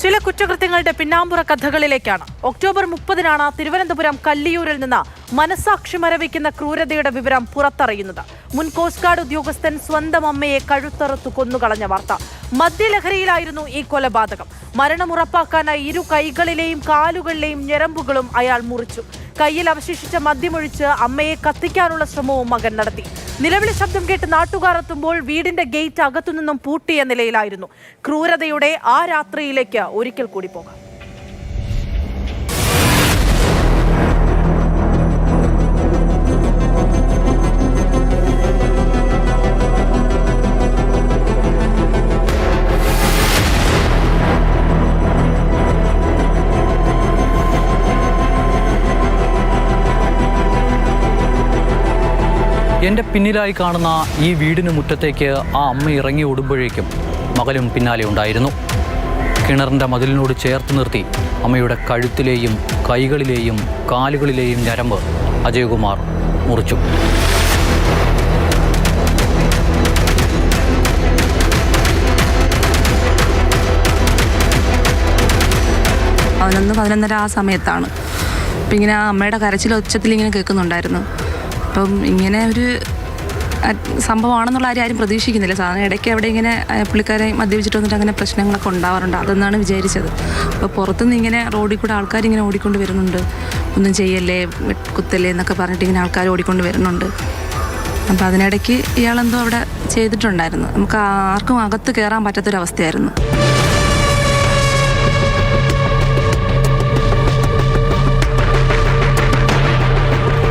ചില കുറ്റകൃത്യങ്ങളുടെ പിന്നാമ്പുറ കഥകളിലേക്കാണ്. ഒക്ടോബർ മുപ്പതിനാണ് തിരുവനന്തപുരം കല്ലിയൂരിൽ നിന്ന് മനസാക്ഷി മരവിക്കുന്ന ക്രൂരതയുടെ വിവരം പുറത്തറിയുന്നത്. മുൻ കോസ്റ്റ് ഗാർഡ് ഉദ്യോഗസ്ഥൻ സ്വന്തം അമ്മയെ കഴുത്തറുത്തു കൊന്നുകളഞ്ഞ വാർത്ത. മദ്യലഹരിയിലായിരുന്നു ഈ കൊലപാതകം. മരണം ഉറപ്പാക്കാനായി ഇരു കൈകളിലെയും കാലുകളിലെയും ഞരമ്പുകളും അയാൾ മുറിച്ചു. കയ്യിൽ അവശേഷിച്ച മദ്യമൊഴിച്ച് അമ്മയെ കത്തിക്കാനുള്ള ശ്രമവും മകൻ നടത്തി. നിലവിളി ശബ്ദം കേട്ട് നാട്ടുകാർ എത്തുമ്പോൾ വീടിന്റെ ഗേറ്റ് അകത്തുനിന്നും പൂട്ടിയ നിലയിലായിരുന്നു. ക്രൂരതയുടെ ആ രാത്രിയിലേക്ക് ഒരിക്കൽ കൂടി പോകാം. എന്റെ പിന്നിലായി കാണുന്ന ഈ വീടിന് മുറ്റത്തേക്ക് ആ അമ്മ ഇറങ്ങി ഓടുമ്പോഴേക്കും മകനും പിന്നാലെ ഉണ്ടായിരുന്നു. കിണറിന്റെ മതിലിനോട് ചേർത്ത് നിർത്തി അമ്മയുടെ കഴുത്തിലെയും കൈകളിലെയും കാലുകളിലെയും ഞരമ്പ് അജയകുമാർ മുറിച്ചു. പതിനൊന്ന് പതിനൊന്നര ആ സമയത്താണ്. അപ്പം ഇങ്ങനെ ആ അമ്മയുടെ കരച്ചിൽ ഒച്ചത്തിൽ ഇങ്ങനെ കേൾക്കുന്നുണ്ടായിരുന്നു. അപ്പം ഇങ്ങനെ ഒരു സംഭവമാണെന്നുള്ള കാര്യം ആരും പ്രതീക്ഷിക്കുന്നില്ല. സാധാരണ ഇടയ്ക്ക് അവിടെ ഇങ്ങനെ പുള്ളിക്കാരെ മദ്യപിച്ചിട്ട് വന്നിട്ട് അങ്ങനെ പ്രശ്നങ്ങളൊക്കെ ഉണ്ടാവാറുണ്ട്. അതെന്നാണ് വിചാരിച്ചത്. അപ്പോൾ പുറത്തുനിന്ന് ഇങ്ങനെ റോഡിൽ കൂടെ ആൾക്കാർ ഇങ്ങനെ ഓടിക്കൊണ്ട് വരുന്നുണ്ട്. ഒന്നും ചെയ്യല്ലേ കുത്തല്ലേ എന്നൊക്കെ പറഞ്ഞിട്ട് ഇങ്ങനെ ആൾക്കാർ ഓടിക്കൊണ്ട് വരുന്നുണ്ട്. അപ്പോൾ അതിനിടയ്ക്ക് ഇയാളെന്തോ അവിടെ ചെയ്തിട്ടുണ്ടായിരുന്നു. നമുക്ക് ആർക്കും അകത്ത് കയറാൻ പറ്റാത്തൊരവസ്ഥയായിരുന്നു.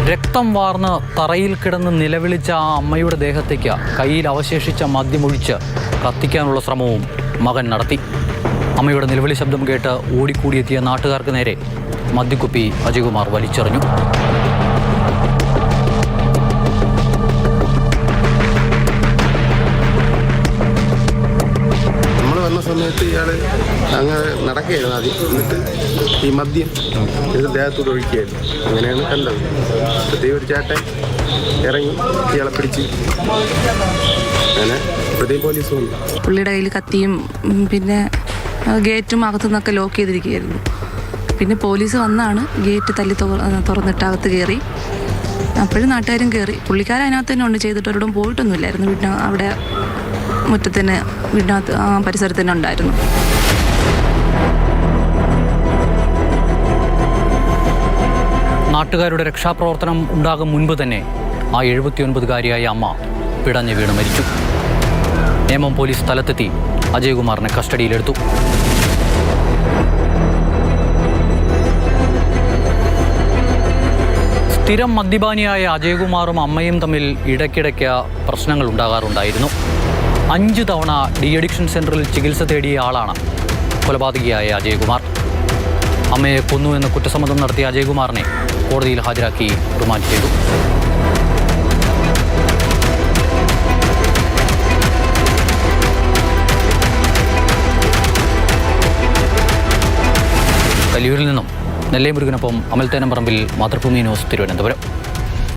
രക്തം വാർന്ന് തറയിൽ കിടന്ന് നിലവിളിച്ച ആ അമ്മയുടെ ദേഹത്തേക്ക് കയ്യിൽ അവശേഷിച്ച മദ്യമൊഴിച്ച് കത്തിക്കാനുള്ള ശ്രമവും മകൻ നടത്തി. അമ്മയുടെ നിലവിളി ശബ്ദം കേട്ട് ഓടിക്കൂടിയെത്തിയ നാട്ടുകാർക്ക് നേരെ മദ്യക്കുപ്പി അജയ്കുമാർ വലിച്ചെറിഞ്ഞു. നമ്മൾ വന്ന സമയത്ത് ഇയാൾ അങ്ങ് നടക്കുകയായിരുന്നു ആദ്യം. എന്നിട്ട് ഈ മദ്യം ഇത് ദേഹത്തോട് ഒഴിക്കുകയായിരുന്നു. അങ്ങനെയാണ് കണ്ടത്. പ്രത്യേക ഒരു ചേട്ടൻ ഇറങ്ങി ഇയാളെ പിടിച്ച് അങ്ങനെ പ്രത്യേക പോലീസ് വന്നു. പുള്ളിയുടെ കയ്യിൽ കത്തിയും പിന്നെ ഗേറ്റും അകത്തു നിന്നൊക്കെ ലോക്ക് ചെയ്തിരിക്കുകയായിരുന്നു. പിന്നെ പോലീസ് വന്നാണ് ഗേറ്റ് തല്ലി തുറന്നിട്ട് അകത്ത് കയറി. അപ്പോഴും നാട്ടുകാരും കയറി. പുള്ളിക്കാരൻ അതിനകത്ത് തന്നെ ഉണ്ട്. ചെയ്തിട്ട് ഒരിടം പോയിട്ടൊന്നുമില്ലായിരുന്നു. വീട്ടിന് അവിടെ മുറ്റത്തിന് വീടിനകത്ത് ആ പരിസരത്തിന് ഉണ്ടായിരുന്നു. നാട്ടുകാരുടെ രക്ഷാപ്രവർത്തനം ഉണ്ടാകും മുൻപ് തന്നെ ആ എഴുപത്തിയൊൻപതുകാരിയായ അമ്മ പിടഞ്ഞു വീണ് മരിച്ചു. നേമം പോലീസ് സ്ഥലത്തെത്തി അജയ്കുമാറിനെ കസ്റ്റഡിയിലെടുത്തു. സ്ഥിരം മദ്യപാനിയായ അജയ്കുമാറും അമ്മയും തമ്മിൽ ഇടയ്ക്കിടയ്ക്ക് പ്രശ്നങ്ങൾ ഉണ്ടാകാറുണ്ടായിരുന്നു. അഞ്ച് തവണ ഡി അഡിക്ഷൻ സെന്ററിൽ ചികിത്സ തേടിയ ആളാണ് കൊലപാതകിയായ അജയ്കുമാർ. അമ്മയെ കൊന്നു എന്ന കുറ്റസമ്മതം നടത്തിയ അജയകുമാറിനെ കോടതിയിൽ ഹാജരാക്കി റിമാൻഡ് ചെയ്തു. കലിയൂരിൽ നിന്നും നെല്ലേമുരുകനൊപ്പം അമൽത്തേനം പറമ്പിൽ മാതൃഭൂമി ന്യൂസ് തിരുവനന്തപുരം.